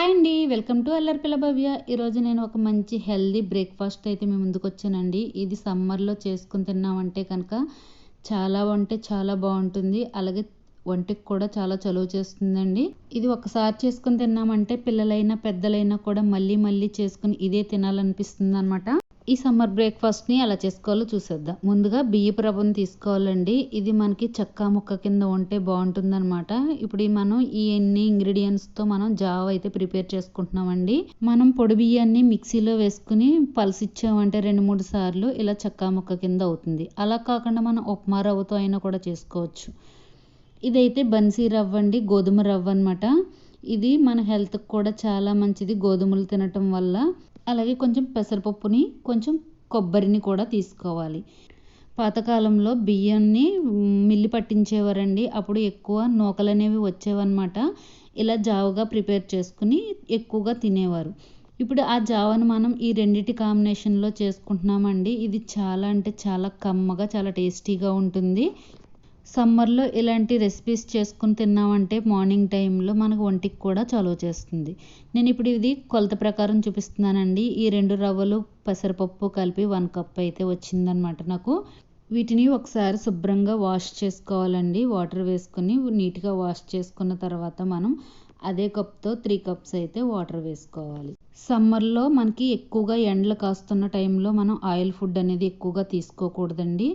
Hi అండి welcome to అల్లరిపిల్ల భవ్య. ఈరోజు నేను ఒక మంచి హెల్దీ బ్రేక్ఫాస్ట్ అయితే మేము ముందుకు వచ్చానండి. ఇది సమ్మర్లో చేసుకుని తిన్నామంటే కనుక చాలా అంటే చాలా బాగుంటుంది. అలాగే ఒంటికి కూడా చాలా చలువ చేస్తుందండి. ఇది ఒకసారి చేసుకుని తిన్నామంటే పిల్లలైనా పెద్దలైనా కూడా మళ్ళీ మళ్ళీ చేసుకుని ఇదే తినాలనిపిస్తుంది అనమాట ఈ సమ్మర్ బ్రేక్ఫాస్ట్ని ఎలా చేసుకోవాలో చూసేద్దాం. ముందుగా బియ్యపు రవ్వను తీసుకోవాలండి. ఇది మనకి చక్కా ముక్క కింద ఉంటే బాగుంటుందన్నమాట. ఇప్పుడు మనం ఈ ఎన్ని ఇంగ్రీడియంట్స్తో మనం జావ అయితే ప్రిపేర్ చేసుకుంటున్నామండి. మనం పొడి బియ్యాన్ని మిక్సీలో వేసుకుని పలసిచ్చామంటే రెండు మూడు సార్లు ఇలా చక్కా ముక్క కింద అవుతుంది. అలా కాకుండా మనం ఉప్మా రవ్వతో అయినా కూడా చేసుకోవచ్చు. ఇదైతే బన్సీ రవ్వ అండి గోధుమ రవ్వ అనమాట ఇది మన హెల్త్కి కూడా చాలా మంచిది గోధుమలు తినటం వల్ల. అలాగే కొంచెం పెసరపప్పుని కొంచెం కొబ్బరిని కూడా తీసుకోవాలి. పాతకాలంలో బియ్యాన్ని మిల్లి పట్టించేవారండి. అప్పుడు ఎక్కువ నూకలు అనేవి వచ్చేవన్నమాట. ఇలా జావగా ప్రిపేర్ చేసుకుని ఎక్కువగా తినేవారు. ఇప్పుడు ఆ జావను మనం ఈ రెండింటి కాంబినేషన్లో చేసుకుంటున్నామండి. ఇది చాలా అంటే చాలా కమ్మగా చాలా టేస్టీగా ఉంటుంది. సమ్మర్లో ఇలాంటి రెసిపీస్ చేసుకుని తిన్నామంటే మార్నింగ్ టైంలో మనకు ఒంటికి కూడా చలువ చేస్తుంది. నేను ఇప్పుడు ఇది కొలత ప్రకారం చూపిస్తున్నానండి. ఈ రెండు రవ్వలు పెసరపప్పు కలిపి వన్ కప్ అయితే వచ్చిందనమాట నాకు. వీటిని ఒకసారి శుభ్రంగా వాష్ చేసుకోవాలండి. వాటర్ వేసుకొని నీట్గా వాష్ చేసుకున్న తర్వాత మనం అదే కప్తో త్రీ కప్స్ అయితే వాటర్ వేసుకోవాలి. సమ్మర్లో మనకి ఎక్కువగా ఎండలు కాస్తున్న టైంలో మనం ఆయిల్ ఫుడ్ అనేది ఎక్కువగా తీసుకోకూడదండి.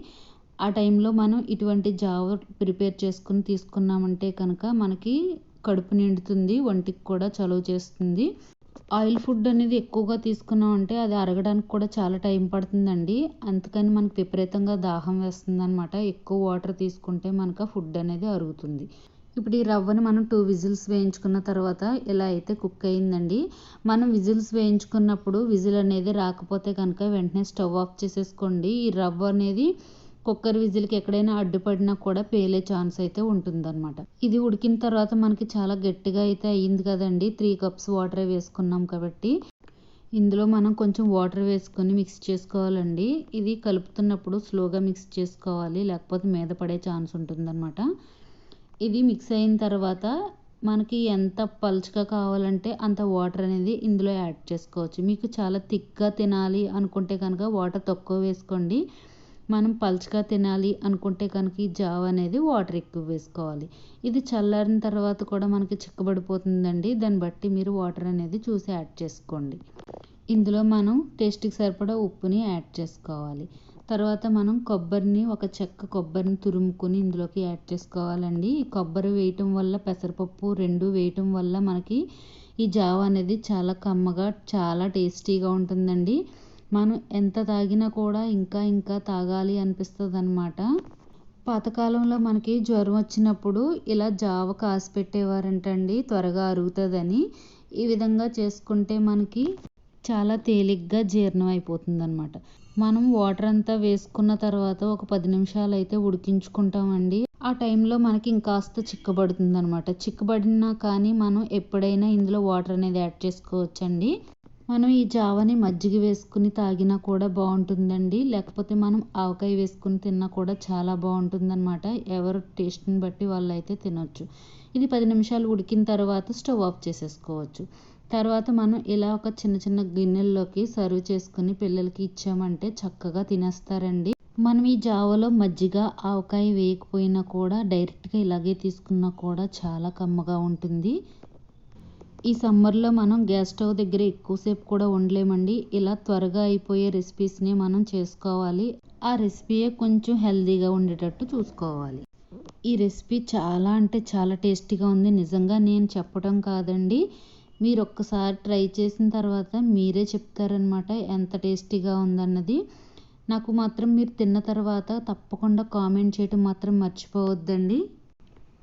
ఆ టైంలో మనం ఇటువంటి జావ ప్రిపేర్ చేసుకుని తీసుకున్నామంటే కనుక మనకి కడుపు నిండుతుంది ఒంటికి కూడా చలువ చేస్తుంది. ఆయిల్ ఫుడ్ అనేది ఎక్కువగా తీసుకున్నామంటే అది అరగడానికి కూడా చాలా టైం పడుతుందండి. అందుకని మనకు విపరీతంగా దాహం వేస్తుంది అనమాట ఎక్కువ వాటర్ తీసుకుంటే మనకు ఫుడ్ అనేది అరుగుతుంది. ఇప్పుడు ఈ రవ్వని మనం టూ విజిల్స్ వేయించుకున్న తర్వాత ఇలా అయితే కుక్ అయిందండి. మనం విజిల్స్ వేయించుకున్నప్పుడు విజిల్ అనేది రాకపోతే కనుక వెంటనే స్టవ్ ఆఫ్ చేసేసుకోండి. ఈ రవ్వ అనేది కుక్కర్ విజిల్కి ఎక్కడైనా అడ్డుపడినా కూడా పేలే ఛాన్స్ అయితే ఉంటుందన్నమాట. ఇది ఉడికిన తర్వాత మనకి చాలా గట్టిగా అయితే అయ్యింది కదండి. త్రీ కప్స్ వాటర్ వేసుకున్నాం కాబట్టి ఇందులో మనం కొంచెం వాటర్ వేసుకొని మిక్స్ చేసుకోవాలండి. ఇది కలుపుతున్నప్పుడు స్లోగా మిక్స్ చేసుకోవాలి లేకపోతే మీద పడే ఛాన్స్ ఉంటుందన్నమాట. ఇది మిక్స్ అయిన తర్వాత మనకి ఎంత పలుచగా కావాలంటే అంత వాటర్ అనేది ఇందులో యాడ్ చేసుకోవచ్చు. మీకు చాలా థిక్గా తినాలి అనుకుంటే కనుక వాటర్ తక్కువ వేసుకోండి. మనం పలుచగా తినాలి అనుకుంటే కనుక ఈ జావ అనేది వాటర్ ఎక్కువ వేసుకోవాలి. ఇది చల్లారిన తర్వాత కూడా మనకి చిక్కబడిపోతుందండి. దాన్ని బట్టి మీరు వాటర్ అనేది చూసి యాడ్ చేసుకోండి. ఇందులో మనం టేస్ట్కి సరిపడా ఉప్పుని యాడ్ చేసుకోవాలి. తర్వాత మనం కొబ్బరిని ఒక చెక్క కొబ్బరిని తురుముకొని ఇందులోకి యాడ్ చేసుకోవాలండి. ఈ కొబ్బరి వేయటం వల్ల పెసరపప్పు రెండు వేయటం వల్ల మనకి ఈ జావ అనేది చాలా కమ్మగా చాలా టేస్టీగా ఉంటుందండి. మనం ఎంత తాగినా కూడా ఇంకా ఇంకా తాగాలి అనిపిస్తుంది అనమాట పాతకాలంలో మనకి జ్వరం వచ్చినప్పుడు ఇలా జావ కాసి పెట్టేవారంటండి త్వరగా అరుగుతుందని. ఈ విధంగా చేసుకుంటే మనకి చాలా తేలిగ్గా జీర్ణం అయిపోతుంది అనమాట మనం వాటర్ అంతా వేసుకున్న తర్వాత ఒక పది నిమిషాలు అయితే ఉడికించుకుంటామండి. ఆ టైంలో మనకి ఇంకాస్త చిక్కబడుతుంది అనమాట చిక్కబడినా కానీ మనం ఎప్పుడైనా ఇందులో వాటర్ అనేది యాడ్ చేసుకోవచ్చండి. మనం ఈ జావని మజ్జిగ వేసుకుని తాగినా కూడా బాగుంటుందండి. లేకపోతే మనం ఆవకాయ వేసుకుని తిన్నా కూడా చాలా బాగుంటుందన్నమాట. ఎవరు టేస్ట్ని బట్టి వాళ్ళు అయితే తినొచ్చు. ఇది పది నిమిషాలు ఉడికిన తర్వాత స్టవ్ ఆఫ్ చేసేసుకోవచ్చు. తర్వాత మనం ఇలా ఒక చిన్న చిన్న గిన్నెల్లోకి సర్వ్ చేసుకుని పిల్లలకి ఇచ్చామంటే చక్కగా తినేస్తారండి. మనం ఈ జావలో మజ్జిగ ఆవకాయ వేయకపోయినా కూడా డైరెక్ట్గా ఇలాగే తీసుకున్నా కూడా చాలా కమ్మగా ఉంటుంది. ఈ సమ్మర్లో మనం గ్యాస్ స్టవ్ దగ్గర ఎక్కువసేపు కూడా ఉండలేమండి. ఇలా త్వరగా అయిపోయే రెసిపీస్ని మనం చేసుకోవాలి. ఆ రెసిపీయే కొంచెం హెల్దీగా ఉండేటట్టు చూసుకోవాలి. ఈ రెసిపీ చాలా అంటే చాలా టేస్టీగా ఉంది. నిజంగా నేను చెప్పడం కాదండి. మీరు ఒక్కసారి ట్రై చేసిన తర్వాత మీరే చెప్తారనమాట ఎంత టేస్టీగా ఉందన్నది. నాకు మాత్రం మీరు తిన్న తర్వాత తప్పకుండా కామెంట్ చేయటం మాత్రం మర్చిపోవద్దండి.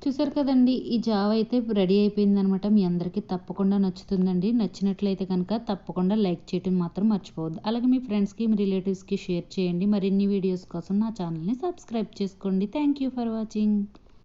చూసారు కదండి ఈ జావ అయితే రెడీ అయిపోయింది అనమాట మీ అందరికీ తప్పకుండా నచ్చుతుందండి. నచ్చినట్లయితే కనుక తప్పకుండా లైక్ చేయడం మాత్రం మర్చిపోవద్దు. అలాగే మీ ఫ్రెండ్స్కి మీ రిలేటివ్స్కి షేర్ చేయండి. మరిన్ని వీడియోస్ కోసం నా ఛానల్ని సబ్స్క్రైబ్ చేసుకోండి. Thank you for watching.